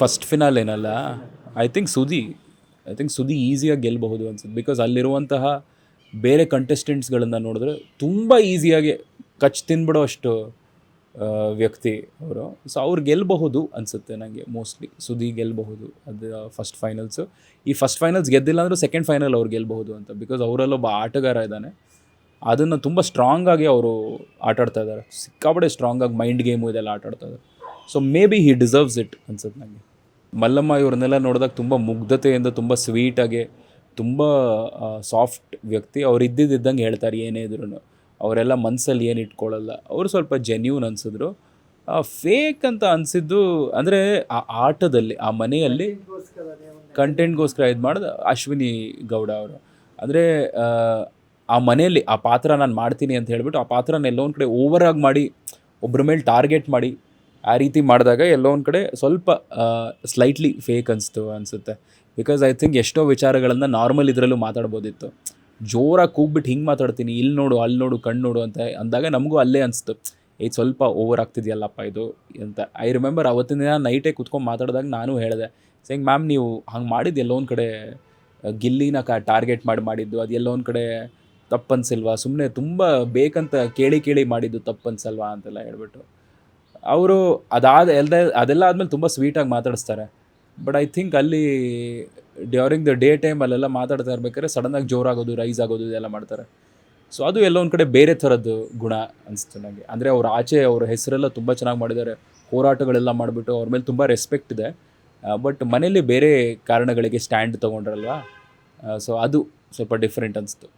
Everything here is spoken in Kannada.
ಫಸ್ಟ್ ಫಿನಾಲ್ ಏನಲ್ಲ? I think Sudi. I think Sudi ಈಸಿಯಾಗಿ ಗೆಲ್ಲಬಹುದು ಅನ್ಸುತ್ತೆ. ಬಿಕಾಸ್ ಅಲ್ಲಿರುವಂತಹ ಬೇರೆ ಕಂಟೆಸ್ಟೆಂಟ್ಸ್ಗಳನ್ನು ನೋಡಿದ್ರೆ ತುಂಬ ಈಸಿಯಾಗಿ ಕಚ್ ತಿನ್ಬಿಡೋ ಅಷ್ಟು ವ್ಯಕ್ತಿ ಅವರು. ಸೊ ಅವ್ರು ಗೆಲ್ಲಬಹುದು ಅನಿಸುತ್ತೆ ನನಗೆ ಮೋಸ್ಟ್ಲಿ ಸುದಿ ಗೆಲ್ಲಬಹುದು ಅದು ಫಸ್ಟ್ ಫೈನಲ್ಸು ಈ ಫಸ್ಟ್ ಫೈನಲ್ಸ್ ಗೆದ್ದಿಲ್ಲ ಅಂದರೆ ಸೆಕೆಂಡ್ ಫೈನಲ್ ಅವ್ರು ಗೆಲ್ಲಬಹುದು ಅಂತ. ಬಿಕಾಸ್ ಅವರಲ್ಲೊಬ್ಬ ಆಟಗಾರ ಇದ್ದಾನೆ. ಅದನ್ನು ತುಂಬ ಸ್ಟ್ರಾಂಗ್ ಆಗಿ ಅವರು ಆಟಾಡ್ತಾ ಇದ್ದಾರೆ. ಸಿಕ್ಕಾಪಡೆ ಸ್ಟ್ರಾಂಗ್ ಆಗಿ ಮೈಂಡ್ ಗೇಮು ಇದೆಲ್ಲ ಆಟಾಡ್ತಾ ಇದ್ದಾರೆ. So maybe he deserves it ಅನ್ಸುತ್ತೆ ನನಗೆ ಮಲ್ಲಮ್ಮ ಇವ್ರನ್ನೆಲ್ಲ ನೋಡಿದಾಗ ತುಂಬ ಮುಗ್ಧತೆಯಿಂದ, ತುಂಬ ಸ್ವೀಟಾಗಿ ತುಂಬ ಸಾಫ್ಟ್ ವ್ಯಕ್ತಿ. ಅವ್ರು ಇದ್ದಿದ್ದಂಗೆ ಹೇಳ್ತಾರೆ, ಏನೇ ಇದ್ರು ಅವರೆಲ್ಲ ಮನಸ್ಸಲ್ಲಿ ಏನು ಇಟ್ಕೊಳ್ಳಲ್ಲ ಅವರು ಸ್ವಲ್ಪ ಜೆನ್ಯೂನ್ ಅನಿಸಿದ್ರು. ಫೇಕ್ ಅಂತ ಅನಿಸಿದ್ದು, ಅಂದರೆ ಆ ಆಟದಲ್ಲಿ, ಆ ಮನೆಯಲ್ಲಿ ಕಂಟೆಂಟ್ಗೋಸ್ಕರ ಇದು ಮಾಡಿದ ಅಶ್ವಿನಿ ಗೌಡ ಅವರು. ಅಂದರೆ, ಆ ಮನೆಯಲ್ಲಿ ಆ ಪಾತ್ರ ನಾನು ಮಾಡ್ತೀನಿ ಅಂತ ಹೇಳಿಬಿಟ್ಟು ಆ ಪಾತ್ರನ ಎಲ್ಲೋ ಒಂದು ಕಡೆ ಓವರಾಗಿ ಮಾಡಿ ಒಬ್ಬರ ಮೇಲೆ ಟಾರ್ಗೆಟ್ ಮಾಡಿ ಆ ರೀತಿ ಮಾಡಿದಾಗ ಎಲ್ಲೋ ಒಂದು ಕಡೆ ಸ್ವಲ್ಪ ಸ್ಲೈಟ್ಲಿ ಫೇಕ್ ಅನಿಸ್ತು, ಅನಿಸುತ್ತೆ. ಬಿಕಾಸ್ ಐ ಥಿಂಕ್ ಎಷ್ಟೋ ವಿಚಾರಗಳನ್ನು ನಾರ್ಮಲ್ ಇದರಲ್ಲೂ ಮಾತಾಡ್ಬೋದಿತ್ತು. ಜೋರಾಗಿ ಕೂಗ್ಬಿಟ್ಟು ಹಿಂಗೆ ಮಾತಾಡ್ತೀನಿ ಇಲ್ಲಿ ನೋಡು ಅಲ್ಲಿ ನೋಡು ಕಣ್ಣು ನೋಡು ಅಂತ ಅಂದಾಗ ನಮಗೂ ಅಲ್ಲೇ ಅನಿಸ್ತು. ಇದು ಸ್ವಲ್ಪ ಓವರ್ ಆಗ್ತಿದೆಯಲ್ಲಪ್ಪ ಇದು ಅಂತ. ಐ ರಿಮೆಂಬರ್ ಅವತ್ತಿನ ದಿನ ನೈಟೇ ಕುತ್ಕೊಂಡು ಮಾತಾಡಿದಾಗ ನಾನು ಹೇಳಿದೆ. ಸೇಂಗ್ ಮ್ಯಾಮ್ ನೀವು ಹಂಗೆ ಮಾಡಿದ್ದು ಎಲ್ಲೋ ಒಂದು ಕಡೆ ಗಿಲ್ಲಿನ ಕ ಟಾರ್ಗೆಟ್ ಮಾಡಿ, ಮಾಡಿದ್ದು. ಅದು ಎಲ್ಲೋ ಒಂದು ಕಡೆ ತಪ್ಪನ್ಸಿಲ್ವಾ? ಸುಮ್ಮನೆ ತುಂಬ ಬೇಕಂತ ಕೇಳಿ ಕೇಳಿ ಮಾಡಿದ್ದು ತಪ್ಪನ್ಸಲ್ವಾ? ಅಂತೆಲ್ಲ ಹೇಳ್ಬಿಟ್ಟು. ಅವರು ಅದಾದ ಎಲ್ಲ ಅದೆಲ್ಲ ಆದಮೇಲೆ ತುಂಬ ಸ್ವೀಟಾಗಿ ಮಾತಾಡಿಸ್ತಾರೆ. ಬಟ್ ಐ ಥಿಂಕ್ ಅಲ್ಲಿ ಡ್ಯೂರಿಂಗ್ ದ ಡೇ ಟೈಮ್ ಅಲ್ಲೆಲ್ಲ ಮಾತಾಡ್ತಾ ಇರ್ಬೇಕಾದ್ರೆ ಸಡನ್ನಾಗಿ ಜೋರಾಗೋದು ರೈಸ್ ಆಗೋದು ಇದೆಲ್ಲ ಮಾಡ್ತಾರೆ. ಸೊ ಅದು ಎಲ್ಲ ಒಂದು ಕಡೆ ಬೇರೆ ಥರದ್ದು ಗುಣ ಅನಿಸ್ತು ನನಗೆ ಅಂದರೆ ಅವ್ರ ಆಚೆ ಅವ್ರ ಹೆಸರೆಲ್ಲ ತುಂಬ ಚೆನ್ನಾಗಿ ಮಾಡಿದ್ದಾರೆ. ಹೋರಾಟಗಳೆಲ್ಲ ಮಾಡಿಬಿಟ್ಟು ಅವ್ರ ಮೇಲೆ ತುಂಬ ರೆಸ್ಪೆಕ್ಟ್ ಇದೆ. ಬಟ್ ಮನೇಲಿ ಬೇರೆ ಕಾರಣಗಳಿಗೆ ಸ್ಟ್ಯಾಂಡ್ ತೊಗೊಂಡ್ರಲ್ವಾ? ಸೊ ಅದು ಸ್ವಲ್ಪ ಡಿಫ್ರೆಂಟ್ ಅನಿಸ್ತು.